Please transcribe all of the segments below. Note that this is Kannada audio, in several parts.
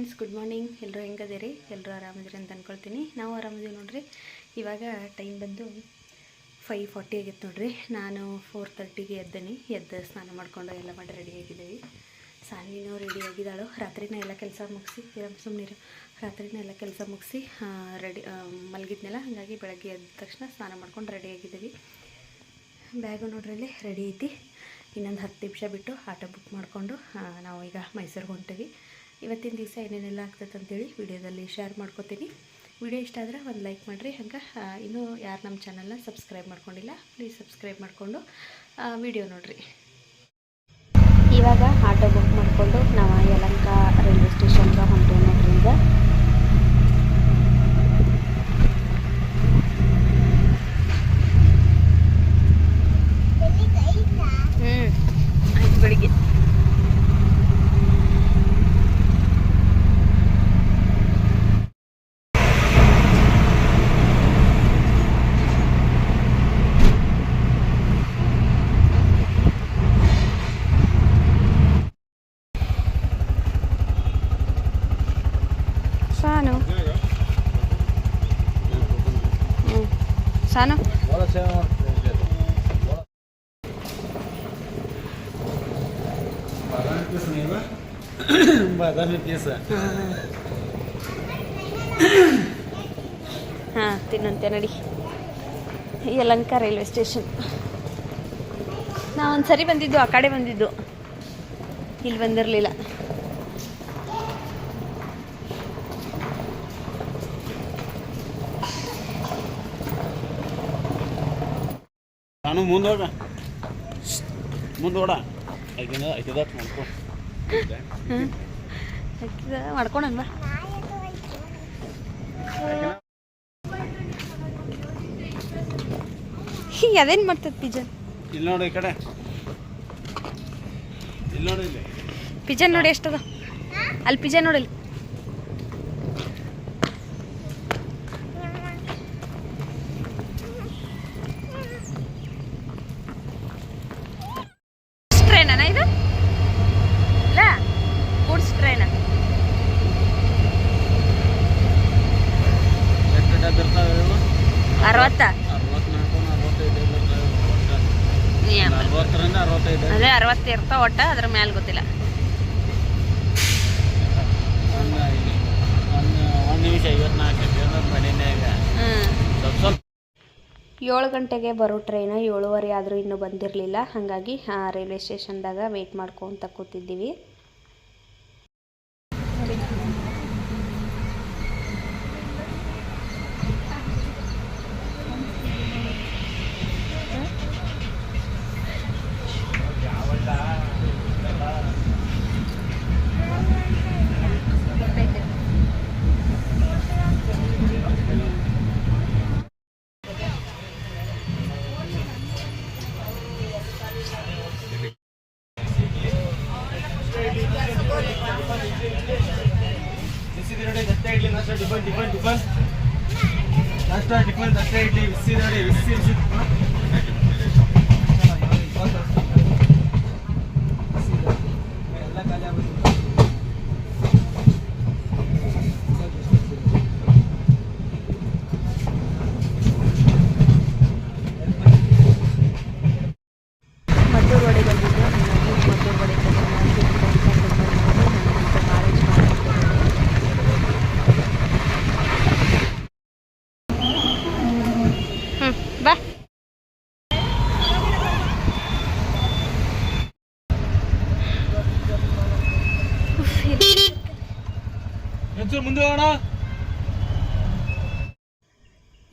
ಫ್ರೆಂಡ್ಸ್ ಗುಡ್ ಮಾರ್ನಿಂಗ್ ಎಲ್ಲರೂ ಹೆಂಗದಿರಿ? ಎಲ್ಲರೂ ಆರಾಮದಿರಿ ಅಂತ ಅಂದ್ಕೊಳ್ತೀನಿ ನಾವು ಆರಾಮದೀವಿ ನೋಡ್ರಿ. ಇವಾಗ ಟೈಮ್ ಬಂದು ಫೈವ್ ಫಾರ್ಟಿ ಆಗಿತ್ತು ನೋಡ್ರಿ. ನಾನು ಫೋರ್ ತರ್ಟಿಗೆ ಎದ್ದೇನೆ. ಎದ್ದು ಸ್ನಾನ ಮಾಡಿಕೊಂಡು ಎಲ್ಲ ಮಾಡಿ ರೆಡಿ ಆಗಿದ್ದೀವಿ. ಸಾನ್ವಿನೂ ರೆಡಿ ಆಗಿದ್ದಾಳು. ರಾತ್ರಿನ ಎಲ್ಲ ಕೆಲಸ ಮುಗಿಸಿ ಸುಮ್ಮನಿರು ರಾತ್ರಿನ ಎಲ್ಲ ಕೆಲಸ ಮುಗಿಸಿ ರೆಡಿ ಮಲಗಿದ್ನೆಲ್ಲ, ಹಾಗಾಗಿ ಬೆಳಗ್ಗೆ ಎದ್ದ ತಕ್ಷಣ ಸ್ನಾನ ಮಾಡ್ಕೊಂಡು ರೆಡಿ ಆಗಿದ್ದೀವಿ. ಬ್ಯಾಗು ನೋಡ್ರಿ ಇಲ್ಲಿ ರೆಡಿ ಐತಿ. ಇನ್ನೊಂದು ಹತ್ತು ನಿಮಿಷ ಬಿಟ್ಟು ಆಟೋ ಬುಕ್ ಮಾಡಿಕೊಂಡು ನಾವು ಈಗ ಮೈಸೂರಿಗೆ ಹೊಂಟೀವಿ. ಇವತ್ತಿನ ದಿವಸ ಏನೇನೆಲ್ಲ ಆಗ್ತೈತೆ ಅಂತೇಳಿ ವಿಡಿಯೋದಲ್ಲಿ ಶೇರ್ ಮಾಡ್ಕೋತೀನಿ. ವಿಡಿಯೋ ಇಷ್ಟ ಆದರೆ ಒಂದು ಲೈಕ್ ಮಾಡಿರಿ. ಹಂಗೆ ಇನ್ನೂ ಯಾರು ನಮ್ಮ ಚಾನಲ್ನ ಸಬ್ಸ್ಕ್ರೈಬ್ ಮಾಡ್ಕೊಂಡಿಲ್ಲ ಪ್ಲೀಸ್ ಸಬ್ಸ್ಕ್ರೈಬ್ ಮಾಡಿಕೊಂಡು ವಿಡಿಯೋ ನೋಡಿರಿ. ಇವಾಗ ಆಟೋ ಬುಕ್ ಮಾಡಿಕೊಂಡು ನಾವು ಯಲಂಕ ರೈಲ್ವೆ ಸ್ಟೇಷನ್ಗೆ ಹೊಂಟೇವೆ ನೋಡ್ರಿ ಈಗ ಹ್ಞೂ ಆಯ್ತು ಬೆಳಿಗ್ಗೆ ಸಾನು ಹ್ಞೂ ಸಾನು ಹಾಂ, ತಿನ್ನಂತೆ ನಡಿ. Yelahanka railway station. ನಾವು ಒಂದು ಸರಿ ಬಂದಿದ್ದು, ಆ ಕಡೆ ಬಂದಿದ್ದು. ಇಲ್ಲಿ ಬಂದಿರಲಿಲ್ಲ. ನಾನು ಮುಂದೋಡ ಮುಂದೋಡ ಐಕಿಂದ ಐಕಿದ ಮಾಡ್ಕೊ ಹೀಗೆ ಅದೇನು ಮಾಡ್ತದೆ ಪಿಜನ್? ಇಲ್ಲಿ ನೋಡು ಈ ಕಡೆ. ಇಲ್ಲಿ ನೋಡಿ ಇಲ್ಲಿ. ಪಿಜನ್ ನೋಡಿ ಎಷ್ಟದ? ಅಲ್ಲಿ ಪಿಜನ್ ನೋಡಿ ಇಲ್ಲಿ. ಟ್ರೈನಾ ಇದು ಇಲ್ಲ ಗೂಡ್ಸ್ ಟ್ರೈನ ಎಷ್ಟು ಡಬ್ಬ ಇರ್ತಾವೆ ಇವು? ಅರವತ್ತ ಅರವತ್ನಾಲ್ಕು ಅರವತ್ತೈದು ಇರ್ತಾವೆ ಒಟ್ಟು. ನಲ್ವತ್ತರಿಂದ ಅರವತ್ತೈದು ಅದೇ ಅರವತ್ತು ಇರ್ತಾವ ಒಟ್ಟ ಅದ್ರ ಮ್ಯಾಲೆ ಗೊತ್ತಿಲ್ಲ. ಏಳು ಗಂಟೆಗೆ ಬರೋ ಟ್ರೈನ್ ಏಳುವರೆ ಆದರೂ ಇನ್ನೂ ಬಂದಿರಲಿಲ್ಲ. ಹಾಗಾಗಿ ರೈಲ್ವೆ ಸ್ಟೇಷನ್ದಾಗ ವೆಯ್ಟ್ ಮಾಡ್ಕೊತ ಕೂತಿದ್ದೀವಿ. ಟಿಫನ್ ಟಿಫನ್ ಟಿಫನ್ ನಾಷ್ಟ ಟಿಫನ್ ದಷ್ಟೇ ಇಡ್ಲಿ ಬಿಸಿ ನೋಡಿ ಬಿಸಿ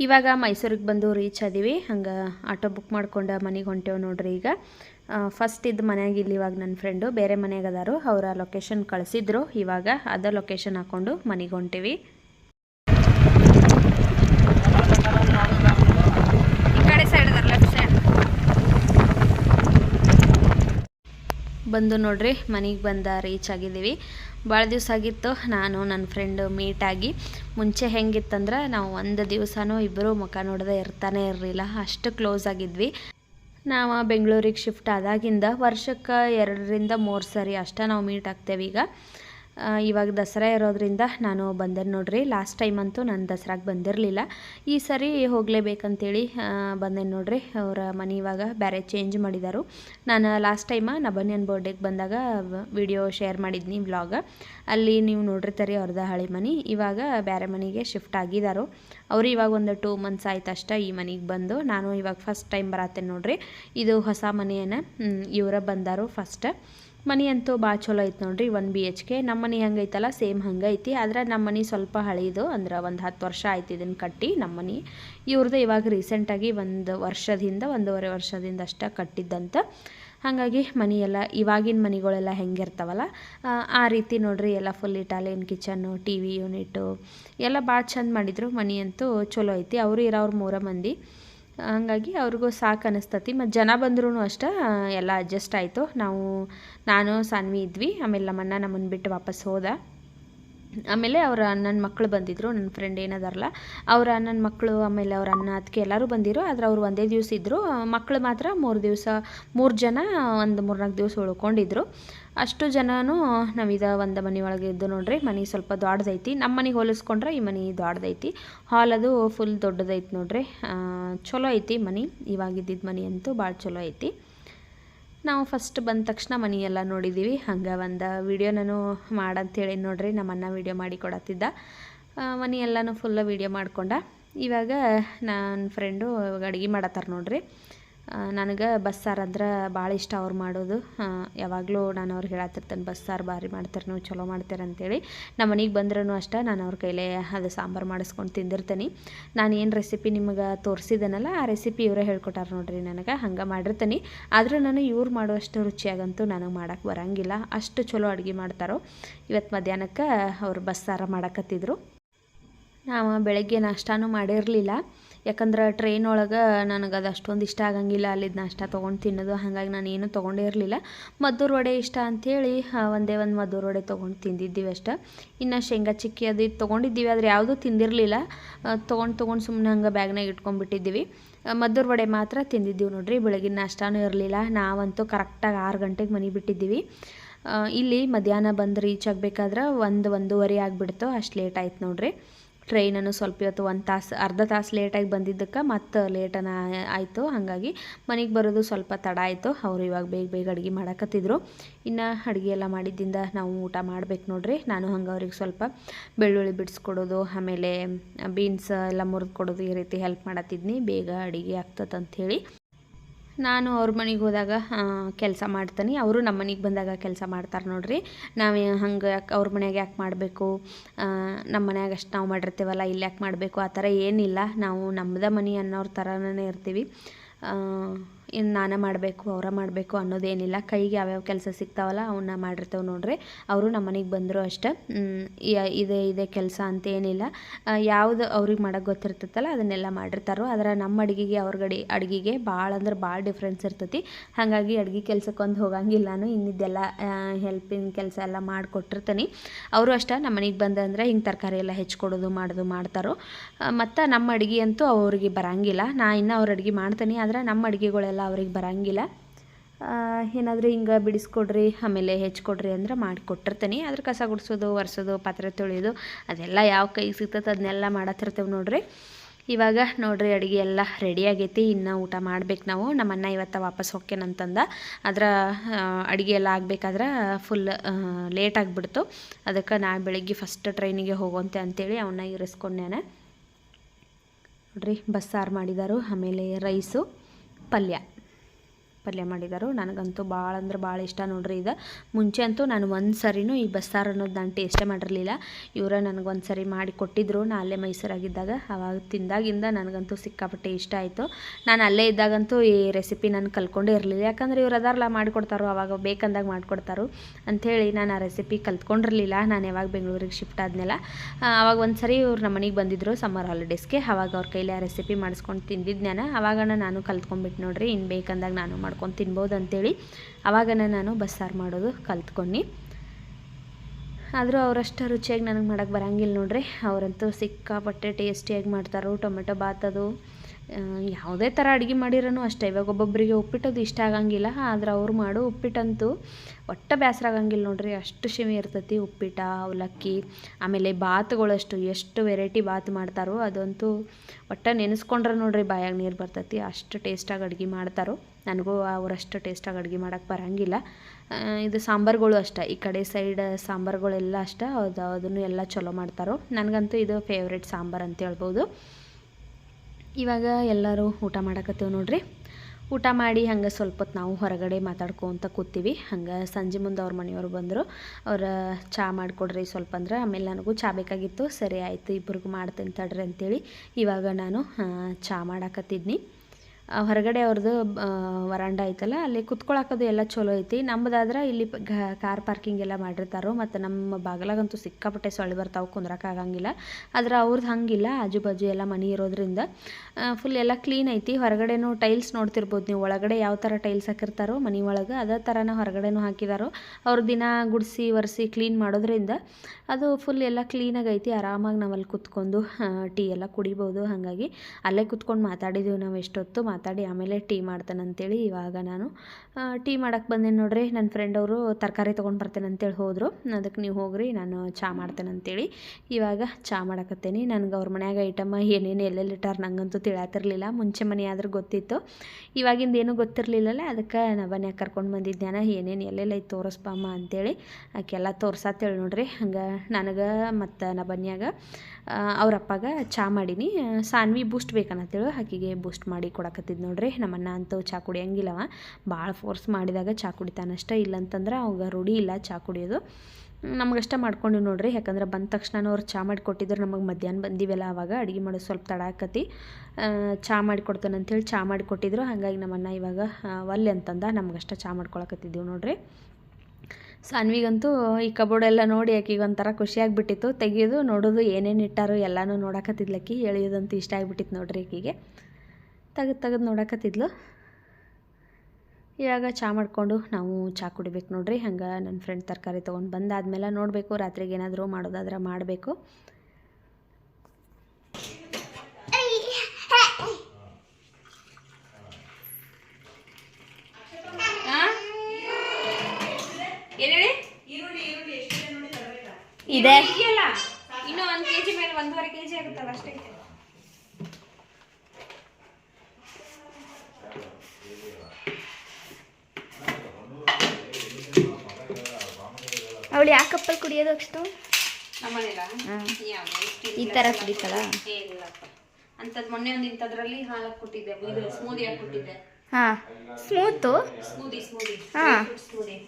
ಇವಾಗ ಮೈಸೂರಿಗೆ ಬಂದು ರೀಚ್ ಆದೀವಿ. ಹಂಗೆ ಆಟೋ ಬುಕ್ ಮಾಡ್ಕೊಂಡು ಮನೆಗೆ ಹೊಂಟೇವು ನೋಡ್ರಿ ಈಗ. ಫಸ್ಟ್ ಇದ್ದ ಮನೆಯಾಗ ಇಲ್ಲಿ ಇವಾಗ ನನ್ನ ಫ್ರೆಂಡು ಬೇರೆ ಮನೆಗೆ ಅದಾರು. ಅವರ ಲೊಕೇಶನ್ ಕಳಿಸಿದ್ರು. ಇವಾಗ ಅದೇ ಲೊಕೇಶನ್ ಹಾಕ್ಕೊಂಡು ಮನೆಗೆ ಹೊಂಟೀವಿ. ಬಂದು ನೋಡ್ರಿ ಮನೆಗೆ ಬಂದ ರೀಚ್ ಆಗಿದ್ದೀವಿ. ಭಾಳ ದಿವಸ ಆಗಿತ್ತು. ನಾನು ನನ್ನ ಫ್ರೆಂಡ್ ಮೀಟಾಗಿ ಮುಂಚೆ ಹೆಂಗಿತ್ತಂದ್ರೆ ನಾವು ಒಂದು ದಿವಸನೂ ಇಬ್ಬರು ಮುಖ ನೋಡದೆ ಇರ್ತಾನೆ ಇರಲಿಲ್ಲ. ಅಷ್ಟು ಕ್ಲೋಸ್ ಆಗಿದ್ವಿ. ನಾವು ಬೆಂಗಳೂರಿಗೆ ಶಿಫ್ಟ್ ಆದಾಗಿಂದ ವರ್ಷಕ್ಕೆ ಎರಡರಿಂದ ಮೂರು ಸರಿ ಅಷ್ಟೇ ನಾವು ಮೀಟ್ ಆಗ್ತೇವೆ ಈಗ. ಇವಾಗ ದಸರಾ ಇರೋದ್ರಿಂದ ನಾನು ಬಂದೆ ನೋಡ್ರಿ. ಲಾಸ್ಟ್ ಟೈಮ್ ಅಂತೂ ನಾನು ದಸರಾಗೆ ಬಂದಿರಲಿಲ್ಲ. ಈ ಸರಿ ಹೋಗಲೇಬೇಕಂತೇಳಿ ಬಂದೆ ನೋಡ್ರಿ. ಅವರ ಮನೆ ಇವಾಗ ಬೇರೆ ಚೇಂಜ್ ಮಾಡಿದಾರು. ನಾನು ಲಾಸ್ಟ್ ಟೈಮ ನಬನ್ಯನ್ ಬರ್ಡೇಗೆ ಬಂದಾಗ ವಿಡಿಯೋ ಶೇರ್ ಮಾಡಿದ್ನಿ ವ್ಲಾಗ ಅಲ್ಲಿ ನೀವು ನೋಡಿರ್ತೀರಿ ಅವ್ರದ್ದು ಹಳೆ ಮನೆ. ಇವಾಗ ಬೇರೆ ಮನೆಗೆ ಶಿಫ್ಟ್ ಆಗಿದ್ದಾರು ಅವರು ಇವಾಗ ಒಂದು ಟೂ ಮಂತ್ಸ್ ಆಯ್ತು ಅಷ್ಟೇ ಈ ಮನೆಗೆ ಬಂದು. ನಾನು ಇವಾಗ ಫಸ್ಟ್ ಟೈಮ್ ಬರತ್ತೇನೆ ನೋಡ್ರಿ. ಇದು ಹೊಸ ಮನೆಯನ್ನು ಇವರ ಬಂದಾರು ಫಸ್ಟ್ ಮನೆ ಅಂತೂ ಭಾಳ ಚಲೋ ಐತೆ ನೋಡ್ರಿ ಒನ್ ಬಿ ಎಚ್ ಕೆ ನಮ್ಮ ಮನೆ ಹಂಗೈತಲ್ಲ ಸೇಮ್ ಹಂಗೈತಿ. ಆದ್ರೆ ನಮ್ಮ ಮನೆ ಸ್ವಲ್ಪ ಹಳೇದು, ಅಂದ್ರೆ ಒಂದು ಹತ್ತು ವರ್ಷ ಆಯ್ತು ಇದನ್ನು ಕಟ್ಟಿ ನಮ್ಮ ಮನೆ. ಇವ್ರದ್ದು ಇವಾಗ ರೀಸೆಂಟಾಗಿ ಒಂದು ವರ್ಷದಿಂದ, ಒಂದೂವರೆ ವರ್ಷದಿಂದ ಅಷ್ಟೇ ಕಟ್ಟಿದ್ದಂತ. ಹಾಗಾಗಿ ಮನೆಯೆಲ್ಲ, ಇವಾಗಿನ ಮನೆಗಳೆಲ್ಲ ಹೆಂಗಿರ್ತಾವಲ್ಲ, ಆ ರೀತಿ ನೋಡ್ರಿ ಎಲ್ಲ full Italian kitchen T V unit ಎಲ್ಲ ಭಾಳ ಚಂದ ಮಾಡಿದರು. ಮನೆ ಅಂತೂ ಚಲೋ ಐತಿ. ಅವರು ಇರೋರು ಮೂರ ಮಂದಿ. ಹಂಗಾಗಿ ಅವ್ರಿಗೂ ಸಾಕು ಅನಿಸ್ತತಿ. ಮತ್ತು ಜನ ಬಂದ್ರೂ ಅಷ್ಟೇ, ಎಲ್ಲ ಅಡ್ಜಸ್ಟ್ ಆಯಿತು. ನಾವು, ನಾನು, ಸಾನ್ವಿ ಇದ್ವಿ. ಆಮೇಲೆ ನಮ್ಮಣ್ಣ ನಮ್ಮನ್ನು ಬಿಟ್ಟು ವಾಪಸ್ ಹೋದ. ಆಮೇಲೆ ಅವರ ಅಣ್ಣನ ಮಕ್ಕಳು ಬಂದಿದ್ದರು ನನ್ನ ಫ್ರೆಂಡ್ ಏನದಾರಲ್ಲ, ಅವರ ಅಣ್ಣನ ಮಕ್ಕಳು ಆಮೇಲೆ ಅವ್ರ ಅಣ್ಣ ಅದಕ್ಕೆ ಎಲ್ಲರೂ ಬಂದಿರು ಆದ್ರೆ ಅವರು ಒಂದೇ ದಿವಸ ಇದ್ದರು ಮಕ್ಕಳು ಮಾತ್ರ ಮೂರು ದಿವಸ, ಮೂರು ಜನ ಒಂದು ಮೂರ್ನಾಲ್ಕು ದಿವಸ ಉಳ್ಕೊಂಡಿದ್ರು. ಅಷ್ಟು ಜನನೂ ನಾವಿದ ಒಂದು ಮನೆ ಒಳಗೆ ಇದ್ದು ನೋಡ್ರಿ, ಮನೆ ಸ್ವಲ್ಪ ದೊಡ್ಡದೈತಿ. ನಮ್ಮ ಮನೆಗೆ ಹೋಲಿಸ್ಕೊಂಡ್ರೆ ಈ ಮನೆ ದೊಡ್ಡದೈತಿ. ಹಾಲ್ ಅದು ಫುಲ್ ದೊಡ್ಡದೈತಿ ನೋಡ್ರಿ. ಚಲೋ ಐತಿ ಮನೆ. ಇವಾಗಿದ್ದಿದ್ದ ಮನೆ ಅಂತೂ ಭಾಳ ಚಲೋ ಐತಿ. ನಾವು ಫಸ್ಟ್ ಬಂದ ತಕ್ಷಣ ಮನೆಯೆಲ್ಲ ನೋಡಿದ್ದೀವಿ ಹಂಗೆ ಒಂದು ವೀಡಿಯೋ ನಾನು ಮಾಡಂತೇಳಿ ನೋಡ್ರಿ ಅಣ್ಣ ವಿಡಿಯೋ ಮಾಡಿ ಕೊಡತ್ತಿದ್ದ. ಮನೆಯೆಲ್ಲನೂ ಫುಲ್ಲ ವಿಡಿಯೋ ಮಾಡ್ಕೊಂಡ. ಇವಾಗ ನನ್ನ ಫ್ರೆಂಡು ಇವಾಗ ಅಡುಗೆ ಮಾಡತ್ತಾರ ನೋಡ್ರಿ. ನನಗೆ ಬಸ್ಸಾರು ಅಂದ್ರೆ ಭಾಳ ಇಷ್ಟ ಅವ್ರು ಮಾಡೋದು. ಯಾವಾಗಲೂ ನಾನು ಅವ್ರಿಗೆ ಹೇಳತ್ತಿರ್ತೇನೆ ಬಸ್ಸಾರು ಭಾರಿ ಮಾಡ್ತಾರೆ, ನೀವು ಚಲೋ ಮಾಡ್ತೀರ ಅಂತೇಳಿ. ನಮ್ಮ ಮನೆಗೆ ಬಂದ್ರೂ ಅಷ್ಟೇ ನಾನು ಅವ್ರ ಕೈಲೇ ಅದು ಸಾಂಬಾರು ಮಾಡಿಸ್ಕೊಂಡು ತಿಂದಿರ್ತೀನಿ. ನಾನು ಏನು ರೆಸಿಪಿ ನಿಮಗೆ ತೋರಿಸಿದನಲ್ಲ, ಆ ರೆಸಿಪಿ ಇವರೇ ಹೇಳ್ಕೊಟ್ಟಾರ ನೋಡಿರಿ ನನಗೆ, ಹಂಗೆ ಮಾಡಿರ್ತೀನಿ. ಆದರೂ ನಾನು ಇವ್ರು ಮಾಡುವಷ್ಟು ರುಚಿಯಾಗಂತೂ ನನಗೆ ಮಾಡೋಕ್ಕೆ ಬರಂಗಿಲ್ಲ. ಅಷ್ಟು ಚಲೋ ಅಡುಗೆ ಮಾಡ್ತಾರೋ. ಇವತ್ತು ಮಧ್ಯಾಹ್ನಕ್ಕೆ ಅವ್ರು ಬಸ್ಸಾರ ಮಾಡಕತ್ತಿದ್ರು. ನಾವು ಬೆಳಗ್ಗೆ ನಾಷ್ಟಾನೂ ಮಾಡಿರಲಿಲ್ಲ. ಯಾಕಂದ್ರೆ ಟ್ರೈನ್ ಒಳಗೆ ನನಗೆ ಅದು ಅಷ್ಟೊಂದು ಇಷ್ಟ ಆಗಂಗಿಲ್ಲ. ಅಲ್ಲಿದ್ದು ನಾಷ್ಟ ತೊಗೊಂಡು ತಿನ್ನೋದು, ಹಾಗಾಗಿ ನಾನು ಏನೂ ತೊಗೊಂಡೇ ಇರಲಿಲ್ಲ. ಮದ್ದೂರು ವಡೆ ಇಷ್ಟ ಅಂಥೇಳಿ ಒಂದೇ ಒಂದು ಮದ್ದೂರು ವಡೆ ತೊಗೊಂಡು ತಿಂದಿದ್ದೀವಿ ಅಷ್ಟೆ. ಇನ್ನು ಶೇಂಗಾ ಚಿಕ್ಕಿ ಅದು ಇದು ತೊಗೊಂಡಿದ್ದೀವಿ, ಆದರೆ ಯಾವುದೂ ತಿಂದಿರಲಿಲ್ಲ. ತೊಗೊಂಡು ತೊಗೊಂಡು ಸುಮ್ಮನೆ ಹಂಗೆ ಬ್ಯಾಗ್ನಾಗ ಇಟ್ಕೊಂಡ್ಬಿಟ್ಟಿದ್ದೀವಿ. ಮದ್ದೂರು ವಡೆ ಮಾತ್ರ ತಿಂದಿದ್ದೀವಿ ನೋಡಿರಿ, ಬೆಳಗಿನ ನಾಷ್ಟಾನೂ ಇರಲಿಲ್ಲ. ನಾವಂತೂ ಕರೆಕ್ಟಾಗಿ ಆರು ಗಂಟೆಗೆ ಮನೆ ಬಿಟ್ಟಿದ್ದೀವಿ. ಇಲ್ಲಿ ಮಧ್ಯಾಹ್ನ ಬಂದು ರೀಚ್ ಆಗಬೇಕಾದ್ರೆ ಒಂದು ಒಂದೂವರೆ ಆಗಿಬಿಡ್ತು, ಅಷ್ಟು ಲೇಟ್ ಆಯ್ತು ನೋಡ್ರಿ. ಟ್ರೈನನ್ನು ಸ್ವಲ್ಪ ಇವತ್ತು ಒಂದು ತಾಸು, ಅರ್ಧ ತಾಸು ಲೇಟಾಗಿ ಬಂದಿದ್ದಕ್ಕೆ ಮತ್ತು ಲೇಟನ ಆಯಿತು. ಹಾಗಾಗಿ ಮನೆಗೆ ಬರೋದು ಸ್ವಲ್ಪ ತಡ ಆಯಿತು. ಅವರು ಇವಾಗ ಬೇಗ ಬೇಗ ಅಡುಗೆ ಮಾಡಕತ್ತಿದ್ರು. ಇನ್ನು ಅಡುಗೆ ಎಲ್ಲ ಮಾಡಿದ್ದಿಂದ ನಾವು ಊಟ ಮಾಡ್ಬೇಕು ನೋಡ್ರಿ. ನಾನು ಹಂಗೆ ಅವ್ರಿಗೆ ಸ್ವಲ್ಪ ಬೆಳ್ಳುಳ್ಳಿ ಬಿಡಿಸ್ಕೊಡೋದು, ಆಮೇಲೆ ಬೀನ್ಸ್ ಎಲ್ಲ ಮುರಿದು ಕೊಡೋದು ಈ ರೀತಿ ಹೆಲ್ಪ್ ಮಾಡತ್ತಿದ್ನಿ. ಬೇಗ ಅಡುಗೆ ಆಗ್ತದೆ ಅಂಥೇಳಿ ನಾನು ಅವ್ರ ಮನೆಗೆ ಹೋದಾಗ ಕೆಲಸ ಮಾಡ್ತೀನಿ. ಅವರು ನಮ್ಮ ಮನೆಗೆ ಬಂದಾಗ ಕೆಲಸ ಮಾಡ್ತಾರೆ ನೋಡಿರಿ. ನಾವು ಹಂಗೆ ಯಾಕೆ ಅವ್ರ ಮನೆಯಾಗ ಯಾಕೆ ಮಾಡಬೇಕು? ನಮ್ಮ ಮನ್ಯಾಗ ಅಷ್ಟು ನಾವು ಮಾಡಿರ್ತೀವಲ್ಲ ಇಲ್ಲಿ ಯಾಕೆ ಮಾಡಬೇಕು? ಆ ಥರ ಏನಿಲ್ಲ. ನಾವು ನಮ್ಮದ ಮನೆ ಅನ್ನೋರ ಥರನೇ ಇರ್ತೀವಿ. ಇನ್ನು ನಾನೇ ಮಾಡಬೇಕು, ಅವರ ಮಾಡಬೇಕು ಅನ್ನೋದೇನಿಲ್ಲ. ಕೈಗೆ ಯಾವ್ಯಾವ ಕೆಲಸ ಸಿಗ್ತಾವಲ್ಲ ಅವನ್ನ ಮಾಡಿರ್ತೇವೆ ನೋಡ್ರಿ. ಅವರು ನಮ್ಮ ಮನೆಗೆ ಬಂದರು ಅಷ್ಟೇ. ಇದೇ ಇದೇ ಕೆಲಸ ಅಂತ ಏನಿಲ್ಲ ಯಾವುದು ಅವ್ರಿಗೆ ಮಾಡೋಕ್ಕೆ ಗೊತ್ತಿರ್ತೈತಲ್ಲ ಅದನ್ನೆಲ್ಲ ಮಾಡಿರ್ತಾರೋ. ಆದ್ರೆ ನಮ್ಮ ಅಡುಗೆಗೆ, ಅವ್ರ ಗಡಿ, ಅಡುಗೆಗೆ ಭಾಳ ಅಂದ್ರೆ ಭಾಳ ಡಿಫ್ರೆನ್ಸ್ ಇರ್ತೈತಿ. ಹಾಗಾಗಿ ಅಡುಗೆ ಕೆಲಸಕ್ಕೊಂದು ಹೋಗಂಗಿಲ್ಲ ನಾನು ಇನ್ನಿದ್ದೆಲ್ಲ ಹೆಲ್ಪಿನ ಕೆಲಸ ಎಲ್ಲ ಮಾಡಿಕೊಟ್ಟಿರ್ತೀನಿ. ಅವರು ಅಷ್ಟೇ ನಮ್ಮ ಮನೆಗೆ ಬಂದಂದ್ರೆ ಹಿಂಗೆ ತರಕಾರಿ ಎಲ್ಲ ಹೆಚ್ಕೊಡೋದು ಮಾಡೋದು, ಮಾಡ್ತಾರೋ. ಮತ್ತು ನಮ್ಮ ಅಡುಗೆ ಅಂತೂ ಅವ್ರಿಗೆ ಬರಂಗಿಲ್ಲ. ನಾ ಇನ್ನೂ ಅವ್ರ ಅಡುಗೆ ಮಾಡ್ತೀನಿ, ಆದರೆ ನಮ್ಮ ಅಡುಗೆಗಳೆಲ್ಲ ಅವ್ರಿಗೆ ಬರಂಗಿಲ್ಲ. ಏನಾದರೂ ಹಿಂಗೆ ಬಿಡಿಸ್ಕೊಡ್ರಿ, ಆಮೇಲೆ ಹೆಚ್ಚಿಕೊಡ್ರಿ ಅಂದ್ರೆ ಮಾಡಿಕೊಟ್ಟಿರ್ತೀನಿ. ಅದ್ರ ಕಸ ಗುಡಿಸೋದು, ಒರೆಸೋದು, ಪಾತ್ರೆ ತೊಳೆಯೋದು, ಅದೆಲ್ಲ ಯಾವ ಕೈ ಸಿಗ್ತದೆ ಅದನ್ನೆಲ್ಲ ಮಾಡತ್ತಿರ್ತೇವೆ ನೋಡ್ರಿ. ಇವಾಗ ನೋಡ್ರಿ ಅಡುಗೆ ಎಲ್ಲ ರೆಡಿ ಆಗೈತಿ. ಇನ್ನು ಊಟ ಮಾಡ್ಬೇಕು ನಾವು. ನಮ್ಮ ಅಣ್ಣ ಇವತ್ತು ವಾಪಸ್ ಹೋಗ್ಕೇನಂತಂದ ಅದರ ಅಡುಗೆ ಎಲ್ಲ ಆಗಬೇಕಾದ್ರೆ ಫುಲ್ ಲೇಟ್ ಆಗಿಬಿಡ್ತು. ಅದಕ್ಕೆ ನಾ ಬೆಳಗ್ಗೆ ಫಸ್ಟ್ ಟ್ರೈನಿಗೆ ಹೋಗುವಂತೆ ಅಂತೇಳಿ ಅವನ್ನ ಇರಿಸ್ಕೊಂಡೇನೆ. ನೋಡ್ರಿ, ಬಸ್ಸಾರು ಮಾಡಿದಾರು. ಆಮೇಲೆ ರೈಸು ಪಲ್ಯ ಪಲ್ಯ ಮಾಡಿದರು. ನನಗಂತೂ ಭಾಳ ಅಂದ್ರೆ ಭಾಳ ಇಷ್ಟ ನೋಡ್ರಿ ಇದು. ಮುಂಚೆ ಅಂತೂ ನಾನು ಒಂದು ಸರಿನೂ ಈ ಬಸ್ಸಾರು ಅನ್ನೋದು ನಾನು ಟೇಸ್ಟೇ ಮಾಡಿರಲಿಲ್ಲ. ಇವರೇ ನನಗೊಂದು ಸರಿ ಮಾಡಿ ಕೊಟ್ಟಿದ್ರು. ನಾನು ಅಲ್ಲೇ ಮೈಸೂರಾಗಿದ್ದಾಗ ಅವಾಗ ತಿಂದಾಗಿಂದ ನನಗಂತೂ ಸಿಕ್ಕಾಪಟ್ಟೆ ಇಷ್ಟ ಆಯಿತು. ನಾನು ಅಲ್ಲೇ ಇದ್ದಾಗಂತೂ ಈ ರೆಸಿಪಿ ನಾನು ಕಲ್ತ್ಕೊಂಡೇ ಇರಲಿಲ್ಲ. ಯಾಕಂದರೆ ಇವ್ರು ಅದಾರಲ್ಲ ಮಾಡಿಕೊಡ್ತಾರೋ, ಅವಾಗ ಬೇಕಂದಾಗ ಮಾಡಿಕೊಡ್ತಾರೋ ಅಂಥೇಳಿ ನಾನು ಆ ರೆಸಿಪಿ ಕಲ್ತ್ಕೊಂಡಿರಲಿಲ್ಲ. ನಾನು ಯಾವಾಗ ಬೆಂಗಳೂರಿಗೆ ಶಿಫ್ಟ್ ಆದ್ನೆಲ್ಲ ಅವಾಗ ಒಂದು ಸರಿ ಇವ್ರು ನಮ್ಮ ಮನೆಗೆ ಬಂದಿದ್ದರು ಸಮ್ಮರ್ ಹಾಲಿಡೇಸ್ಗೆ. ಅವಾಗ ಅವ್ರ ಕೈಲಿ ಆ ರೆಸಿಪಿ ಮಾಡಿಸ್ಕೊಂಡು ನಾನು ಅವಾಗ ನಾನು ಕಲ್ತ್ಕೊಂಡ್ಬಿಟ್ಟು ನೋಡ್ರಿ ಇನ್ನು ಬೇಕಂದಾಗ ನಾನು ಮಾಡ್ಕೊಂಡು ತಿನ್ಬೋದು ಅಂತೇಳಿ ಅವಾಗನ ನಾನು ಬಸ್ಸಾರು ಮಾಡೋದು ಕಲ್ತ್ಕೊಂಡು. ಆದರೂ ಅವರಷ್ಟು ರುಚಿಯಾಗಿ ನನಗೆ ಮಾಡೋಕ್ಕೆ ಬರಂಗಿಲ್ಲ ನೋಡ್ರಿ. ಅವರಂತೂ ಸಿಕ್ಕಾಪಟ್ಟೆ ಟೇಸ್ಟಿಯಾಗಿ ಮಾಡ್ತಾರೋ, ಟೊಮೆಟೊ ಬಾತ್ ಅದು ಯಾವುದೇ ಥರ ಅಡುಗೆ ಮಾಡಿರೋನು ಅಷ್ಟೇ. ಇವಾಗ ಒಬ್ಬೊಬ್ಬರಿಗೆ ಉಪ್ಪಿಟ್ಟದು ಇಷ್ಟ ಆಗಂಗಿಲ್ಲ, ಆದ್ರೆ ಅವ್ರು ಮಾಡೋ ಉಪ್ಪಿಟ್ಟಂತೂ ಒಟ್ಟು ಬೇಸರ ಆಗಂಗಿಲ್ಲ ನೋಡ್ರಿ. ಅಷ್ಟು ಶಿವಿ ಇರ್ತೈತಿ ಉಪ್ಪಿಟ ಅವಲಕ್ಕಿ, ಆಮೇಲೆ ಬಾತುಗಳಷ್ಟು ಎಷ್ಟು ವೆರೈಟಿ ಬಾತ್ ಮಾಡ್ತಾರೋ ಅದಂತೂ ಒಟ್ಟು ನೆನೆಸ್ಕೊಂಡ್ರೆ ನೋಡ್ರಿ ಬಾಯಾಗ ನೀರು ಬರ್ತೈತಿ. ಅಷ್ಟು ಟೇಸ್ಟಾಗಿ ಅಡುಗೆ ಮಾಡ್ತಾರೋ. ನನಗೂ ಅವರಷ್ಟು ಟೇಸ್ಟಾಗಿ ಅಡುಗೆ ಮಾಡೋಕ್ಕೆ ಬರೋಂಗಿಲ್ಲ. ಇದು ಸಾಂಬಾರುಗಳು ಅಷ್ಟೇ. ಈ ಕಡೆ ಸೈಡ್ ಸಾಂಬಾರುಗಳೆಲ್ಲ ಅಷ್ಟೇ. ಅದು, ಅದನ್ನು ಎಲ್ಲ ಚಲೋ ಮಾಡ್ತಾರೋ. ನನಗಂತೂ ಇದು ಫೇವ್ರೆಟ್ ಸಾಂಬಾರು ಅಂತ ಹೇಳ್ಬೋದು. ಇವಾಗ ಎಲ್ಲರೂ ಊಟ ಮಾಡಕತ್ತೀವಿ ನೋಡ್ರಿ. ಊಟ ಮಾಡಿ ಹಂಗೆ ಸ್ವಲ್ಪ ಹೊತ್ತು ನಾವು ಹೊರಗಡೆ ಮಾತಾಡ್ಕೊತ ಕೂತೀವಿ. ಹಂಗೆ ಸಂಜೆ ಮುಂದೆ ಅವ್ರ ಮನೆಯವರು ಬಂದರು. ಅವ್ರ ಚಹಾ ಮಾಡಿಕೊಡ್ರಿ ಸ್ವಲ್ಪ ಅಂದ್ರೆ. ಆಮೇಲೆ ನನಗೂ ಚಹಾ ಬೇಕಾಗಿತ್ತು. ಸರಿ ಆಯಿತು, ಇಬ್ರಿಗೂ ಮಾಡ್ತೀನಿ ತಡ್ರಿ ಅಂತೇಳಿ ಇವಾಗ ನಾನು ಚಹಾ ಮಾಡಾಕತ್ತಿದ್ನಿ. ಹೊರಗಡೆ ಅವ್ರದ್ದು ವರಾಂಡ ಐತಲ್ಲ, ಅಲ್ಲಿ ಕುತ್ಕೊಳಕದು ಎಲ್ಲ ಚಲೋ ಐತಿ. ನಮ್ಮದಾದ್ರೆ ಇಲ್ಲಿ ಕಾರ್ ಪಾರ್ಕಿಂಗ್ ಎಲ್ಲ ಮಾಡಿರ್ತಾರೋ. ಮತ್ತು ನಮ್ಮ ಬಾಗಲಾಗಂತೂ ಸಿಕ್ಕಾಪಟ್ಟೆ ಸೊಳ್ಳೆ ಬರ್ತಾವೆ ಕುಂದ್ರಕ್ಕಾಗಂಗಿಲ್ಲ ಆದ್ರೆ ಅವ್ರದ್ದು ಹಂಗಿಲ್ಲ ಆಜು ಬಾಜು ಎಲ್ಲ ಮನೆ ಇರೋದ್ರಿಂದ. ಫುಲ್ ಎಲ್ಲ ಕ್ಲೀನ್ ಐತಿ. ಹೊರಗಡೆನೂ ಟೈಲ್ಸ್ ನೋಡ್ತಿರ್ಬೋದು ನೀವು. ಒಳಗಡೆ ಯಾವ ಥರ ಟೈಲ್ಸ್ ಹಾಕಿರ್ತಾರೋ ಮನೆ ಒಳಗೆ, ಅದೇ ಥರನ ಹೊರಗಡೆನೂ ಹಾಕಿದಾರೋ. ಅವ್ರ ದಿನ ಗುಡಿಸಿ, ಒರೆಸಿ ಕ್ಲೀನ್ ಮಾಡೋದ್ರಿಂದ ಅದು ಫುಲ್ ಎಲ್ಲ ಕ್ಲೀನಾಗಿ ಐತಿ. ಆರಾಮಾಗಿ ನಾವಲ್ಲಿ ಕುತ್ಕೊಂಡು ಟೀ ಎಲ್ಲ ಕುಡಿಬೋದು. ಹಾಗಾಗಿ ಅಲ್ಲೇ ಕುತ್ಕೊಂಡು ಮಾತಾಡಿದ್ದೀವಿ ನಾವು ಎಷ್ಟೊತ್ತು. ಮಾತಾಡಿ ಆಮೇಲೆ ಟೀ ಮಾಡ್ತಾನಂತೇಳಿ ಇವಾಗ ನಾನು. ಟೀ ಮಾಡಕ್ಕೆ ಬಂದೇನೆ ನೋಡ್ರಿ ನನ್ನ ಫ್ರೆಂಡ್ ಅವರು ತರಕಾರಿ ತೊಗೊಂಡು ಬರ್ತೇನೆ ಅಂತೇಳಿ ಹೋದರು. ಅದಕ್ಕೆ ನೀವು ಹೋಗ್ರಿ, ನಾನು ಚಹಾ ಮಾಡ್ತೇನೆ ಅಂತೇಳಿ. ಇವಾಗ ಚಹಾ ಮಾಡಕತ್ತೇನೆ. ನನಗೆ ಅವ್ರ ಮನ್ಯಾಗ ಐಟಮ್ ಏನೇನು ಎಲ್ಲೆಲ್ಲಿ ಇಟ್ಟಾರ ನಂಗಂತೂ ತಿಳಾತಿರ್ಲಿಲ್ಲ ಮುಂಚೆ ಮನೆ ಆದರೂ ಗೊತ್ತಿತ್ತು. ಇವಾಗಿಂದ ಏನೂ ಗೊತ್ತಿರಲಿಲ್ಲಲ್ಲ, ಅದಕ್ಕೆ ನಬನ್ಯಾಗ ಕರ್ಕೊಂಡು ಬಂದಿದ್ದೆ ನಾನು ಏನೇನು ಎಲ್ಲೆಲ್ಲ ಐತೆ ತೋರಿಸ್ಬಮ್ಮ ಅಂತೇಳಿ ಆಕೆಲ್ಲ ತೋರ್ಸಾತೇಳಿ ನೋಡ್ರಿ. ಹಂಗೆ ನನಗೆ ಮತ್ತು ನಬನ್ಯಾಗ ಅವ್ರ ಅಪ್ಪಗ ಚಹಾ ಮಾಡೀನಿ. ಸಾನ್ವಿ ಬೂಸ್ಟ್ ಬೇಕನ್ನತ್ತೇಳು. ಆಕಿಗೆ ಬೂಸ್ಟ್ ಮಾಡಿ ಕೊಡಕತ್ತಿದ್ ನೋಡ್ರಿ. ನಮ್ಮನ್ನ ಅಂತೂ ಚಾ ಕುಡಿಯಂಗಿಲ್ಲವ ಭಾಳ ಫೋರ್ಸ್ ಮಾಡಿದಾಗ ಚಾ ಕುಡಿತಾನಷ್ಟೇ ಇಲ್ಲಂತಂದ್ರೆ ಅವಾಗ ರೂಢಿ ಇಲ್ಲ ಚಾ ಕುಡಿಯೋದು. ನಮಗಷ್ಟೇ ಮಾಡ್ಕೊಂಡು ನೋಡ್ರಿ. ಯಾಕಂದ್ರೆ ಬಂದ ತಕ್ಷಣ ಅವ್ರು ಚಾ ಮಾಡಿ ಕೊಟ್ಟಿದ್ರು ನಮಗೆ ಮಧ್ಯಾಹ್ನ ಬಂದಿವೆಲ್ಲ ಆವಾಗ ಅಡುಗೆ ಮಾಡೋದು ಸ್ವಲ್ಪ ತಡ ಆಕತಿ. ಚಹಾ ಮಾಡಿ ಚಾ ಮಾಡಿಕೊಟ್ಟಿದ್ರು ಚಹಾ ಮಾಡಿ ಕೊಟ್ಟಿದ್ರು. ಹಾಗಾಗಿ ನಮ್ಮನ್ನ ಇವಾಗ ಒಲ್ಲೆ ಅಂತಂದ ನಮಗಷ್ಟ ಚಾ ಮಾಡ್ಕೊಳಕತ್ತಿದ್ದೀವಿ ನೋಡ್ರಿ. ಸಾನ್ವಿಗಂತೂ ಈ ಕಬೋರ್ಡ್ ಎಲ್ಲ ನೋಡಿ ಆಕಿಗೆ ಒಂಥರ ಖುಷಿಯಾಗಿಬಿಟ್ಟಿತ್ತು. ತೆಗೆಯೋದು ನೋಡೋದು ಏನೇನು ಇಟ್ಟಾರು ಎಲ್ಲನೂ ನೋಡಕತ್ತಿದ್ಲಕ್ಕಿ ಎಳೆಯೋದಂತೂ ಇಷ್ಟ ಆಗಿಬಿಟ್ಟಿತ್ತು ನೋಡ್ರಿ ಆಕಿಗೆ. ತೆಗೆದು ತೆಗೆದು ನೋಡಕತ್ತಿದ್ಲು. ಇವಾಗ ಚಹಾ ಮಾಡಿಕೊಂಡು ನಾವು ಚಹಾ ಕುಡಿಬೇಕು ನೋಡ್ರಿ. ಹಂಗೆ ನನ್ನ ಫ್ರೆಂಡ್ ತರಕಾರಿ ತೊಗೊಂಡು ಬಂದಾದ್ಮೇಲೆ ನೋಡಬೇಕು. ರಾತ್ರಿಗೆ ಏನಾದರೂ ಮಾಡೋದಾದ್ರೆ ಮಾಡಬೇಕು. ಇದೆ. ಇನ್ನು ಒಂದು ಕೆಜಿ ಮೇಲೆ ಒಂದೂವರೆ ಕೆಜಿ ಆಗುತ್ತಲ್ಲ ಅಷ್ಟೇ. ಅವಳು ಯಾವ ಕಪ್ಪಲ್ಲಿ ಕುಡಿಯೋದು ಅಷ್ಟು ಈ ತರ ಕುಡಿತಲ್ಲ ಅಂತದ್ ಮೊನ್ನೆ ಒಂದು ಇಂಥದ್ರಲ್ಲಿ ಹಾಲು ಕೊಟ್ಟಿದ್ದೆ. ಇದು ಸ್ಮೂದಿ ಹಾಕಿ ಕೊಟ್ಟಿದ್ದೆ. ಹಾಂ. ಸ್ಮೂತು? ಸ್ಮೂದಿ ಸ್ಮೂದಿ ಹಾ. ಸ್ಮೂದಿ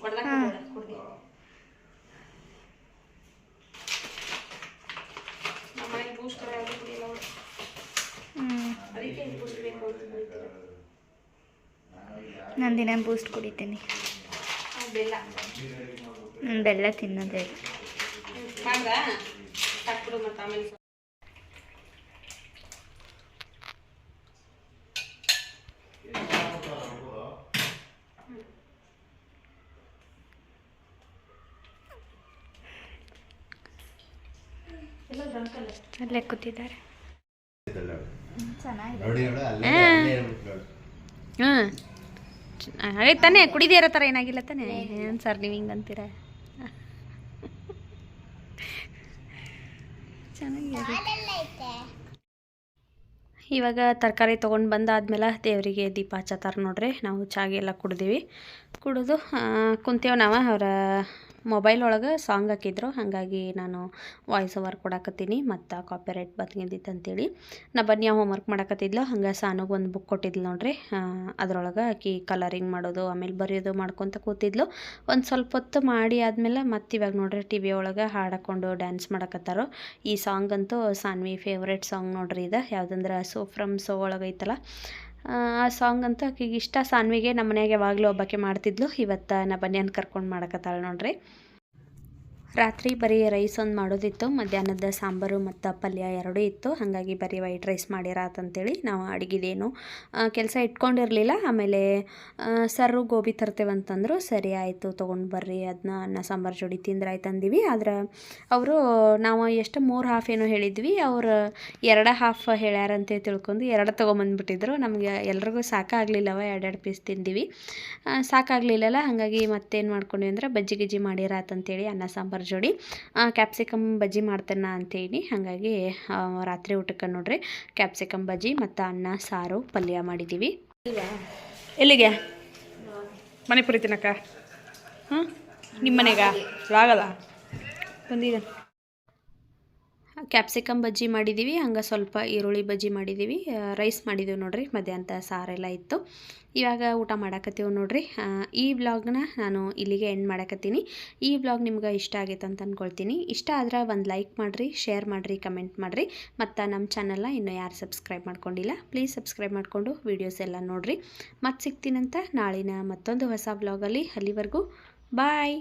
ಯಾವುದು ಕುಡಿಯಲ್ಲ ಅವ್ಳು. ಅದಕ್ಕೆ ಬೂಸ್ಟ್ ಬೇಕು ಅಂತ ಹೇಳ್ತಾರೆ. ನಾನು ದಿನ ಬೂಸ್ಟ್ ಕುಡಿತೀನಿ ಬೆಲ್ಲ ಬೆಲ್ಲ ತಿನ್ನೋದೇ. ಹಂಗ ಹಾಕ್ಬಿಡು ಮತ್ತೆ ಆಮೇಲೆ ಅಲ್ಲೇ ಕೂತಿದ್ದಾರೆ. ಹ್ಞೂ ಆಗೈತೆ ತಾನೇ ಕುಡಿದೇ ಇರೋ ಥರ ಏನಾಗಿಲ್ಲ ತಾನೇ? ಏನು ಸರ್ ನೀವು ಹಿಂಗೆ ಅಂತೀರ? ಚೆನ್ನಾಗಿ ಇವಾಗ ತರಕಾರಿ ತೊಗೊಂಡು ಬಂದಾದ್ಮೇಲೆ ದೇವರಿಗೆ ದೀಪ ಹಚ್ಚತ್ತಾರ ನೋಡ್ರಿ. ನಾವು ಚಾಗೆ ಎಲ್ಲ ಕುಡ್ದೀವಿ. ಕುಡಿದು ಕುಂತೇವೆ ನಾವು ಅವರ ಮೊಬೈಲ್ ಒಳಗೆ ಸಾಂಗ್ ಹಾಕಿದ್ರು, ಹಾಗಾಗಿ ನಾನು ವಾಯ್ಸ್ ಓವರ್ ಕೊಡಕತ್ತೀನಿ, ಮತ್ತು ಕಾಪಿ ರೈಟ್ ಬಂದಿದ್ದಿತ್ತು ಅಂತೇಳಿ. ನಾ ಬನ್ನಿ ಹೋಮ್ವರ್ಕ್ ಮಾಡಕತ್ತಿದ್ಲು, ಹಂಗೆ ಸಾನಗೆ ಒಂದು ಬುಕ್ ಕೊಟ್ಟಿದ್ಲು ನೋಡ್ರಿ. ಅದರೊಳಗೆ ಆಕಿ ಕಲರಿಂಗ್ ಮಾಡೋದು, ಆಮೇಲೆ ಬರೆಯೋದು ಮಾಡ್ಕೊತ ಕೂತಿದ್ಲು. ಒಂದು ಸ್ವಲ್ಪ ಹೊತ್ತು ಮಾಡಿ ಆದಮೇಲೆ ಮತ್ತೆ ಇವಾಗ ನೋಡ್ರಿ ಟಿ ವಿ ಒಳಗೆ ಹಾಡಾಕೊಂಡು ಡ್ಯಾನ್ಸ್ ಮಾಡಕತ್ತಾರೋ. ಈ ಸಾಂಗ್ ಅಂತೂ ಸಾನ್ವಿ ಫೇವ್ರೇಟ್ ಸಾಂಗ್ ನೋಡ್ರಿ ಇದು, ಯಾವುದಂದ್ರೆ ಸೋ ಫ್ರಮ್ ಸೋ ಒಳಗೆ ಐತಲ್ಲ. ಆ, ಸಾಂಗ್ ಅಂತೂ ಆಕಿಗೆ ಇಷ್ಟ. ಸಾನ್ವಿಗೆ ನಮ್ಮ ಮನೆಯಾಗ ಯಾವಾಗಲೂ ಒಬ್ಬಾಕೆ ಮಾಡ್ತಿದ್ಲು. ಇವತ್ತು ನಾ ಬನ್ಯಾನ್ ಕರ್ಕೊಂಡು ಮಾಡಕತ್ತಾಳೆ ನೋಡ್ರಿ. ರಾತ್ರಿ ಬರೀ ರೈಸ್ ಒಂದು ಮಾಡೋದಿತ್ತು, ಮಧ್ಯಾಹ್ನದ ಸಾಂಬಾರು ಮತ್ತು ಪಲ್ಯ ಎರಡೂ ಇತ್ತು. ಹಾಗಾಗಿ ಬರೀ ವೈಟ್ ರೈಸ್ ಮಾಡಿರಾತಂತೇಳಿ ನಾವು ಅಡುಗೆದೇನು ಕೆಲಸ ಇಟ್ಕೊಂಡಿರಲಿಲ್ಲ. ಆಮೇಲೆ ಸರ್ರು ಗೋಬಿ ತರ್ತೇವಂತಂದ್ರು ಸರಿ ಆಯಿತು ತೊಗೊಂಡು ಬರ್ರಿ ಅದನ್ನ ಅನ್ನ, ಸಾಂಬಾರು ಜೋಡಿ ತಿಂದ್ರೆ ಆಯ್ತು ಅಂದಿವಿ ಆದ್ರೆ ಅವರು, ನಾವು ಎಷ್ಟು ಮೂರು ಹಾಫ್ ಏನೋ ಹೇಳಿದ್ವಿ. ಅವರು ಎರಡು ಹಾಫ್ ಹೇಳ್ಯಾರಂತೆ ತಿಳ್ಕೊಂಡು ಎರಡು ತೊಗೊಂಬಂದ್ಬಿಟ್ಟಿದ್ರು. ನಮಗೆ ಎಲ್ರಿಗೂ ಸಾಕಾಗಲಿಲ್ಲವ, ಎರಡೆರಡು ಪೀಸ್ ತಿಂದೀವಿ. ಸಾಕಾಗಲಿಲ್ಲಲ್ಲ, ಹಾಗಾಗಿ ಮತ್ತೇನು ಮಾಡ್ಕೊಂಡ್ವಿ ಅಂದ್ರೆ, ಬಜ್ಜಿ ಗಿಜ್ಜಿ ಮಾಡಿರಾತಂತೇಳಿ ಅನ್ನ, ಸಾಂಬಾರು ಜೋಡಿ ಕ್ಯಾಪ್ಸಿಕಮ್ ಬಜ್ಜಿ ಮಾಡ್ತೇನೆ ಅಂತೇಳಿ. ಹಾಗಾಗಿ ರಾತ್ರಿ ಊಟಕ್ಕೆ ನೋಡ್ರಿ ಕ್ಯಾಪ್ಸಿಕಮ್ ಬಜ್ಜಿ ಮತ್ತು ಅನ್ನ, ಸಾರು, ಪಲ್ಯ ಮಾಡಿದ್ದೀವಿ ಎಲ್ಲಿಗೆ? ಮನೆಪುರಿ ತಿನ್ನಕ್ಕ? ಹಾಂ ನಿಮ್ಮ ಮನೆಗೆ? ಆಗಲ್ಲ ಕ್ಯಾಪ್ಸಿಕಮ್ ಬಜ್ಜಿ ಮಾಡಿದ್ದೀವಿ ಹಂಗೆ ಸ್ವಲ್ಪ ಈರುಳ್ಳಿ ಬಜ್ಜಿ ಮಾಡಿದ್ದೀವಿ ರೈಸ್ ಮಾಡಿದ್ದೀವಿ ನೋಡ್ರಿ, ಮಧ್ಯಾಹ್ನದ ಸಾರೆಲ್ಲ ಇತ್ತು. ಇವಾಗ ಊಟ ಮಾಡಾಕತ್ತೀವಿ ನೋಡಿರಿ. ಈ ಬ್ಲಾಗ್ನ ನಾನು ಇಲ್ಲಿಗೆ ಎಂಡ್ ಮಾಡಾಕತ್ತೀನಿ. ಈ ಬ್ಲಾಗ್ ನಿಮ್ಗೆ ಇಷ್ಟ ಆಗೈತೆ ಅಂತ ಅಂದ್ಕೊಳ್ತೀನಿ ಇಷ್ಟ ಆದ್ರೆ ಒಂದು ಲೈಕ್ ಮಾಡಿರಿ ಶೇರ್ ಮಾಡಿರಿ ಕಮೆಂಟ್ ಮಾಡಿರಿ. ಮತ್ತು ನಮ್ಮ ಚಾನಲ್ನ ಇನ್ನೂ ಯಾರು ಸಬ್ಸ್ಕ್ರೈಬ್ ಮಾಡ್ಕೊಂಡಿಲ್ಲ ಪ್ಲೀಸ್ ಸಬ್ಸ್ಕ್ರೈಬ್ ಮಾಡಿಕೊಂಡು ವೀಡಿಯೋಸ್ ಎಲ್ಲ ನೋಡಿರಿ. ಮತ್ತೆ ಸಿಗ್ತೀನಂತ ನಾಳಿನ ಮತ್ತೊಂದು ಹೊಸ ಬ್ಲಾಗಲ್ಲಿ ಅಲ್ಲಿವರೆಗೂ ಬಾಯ್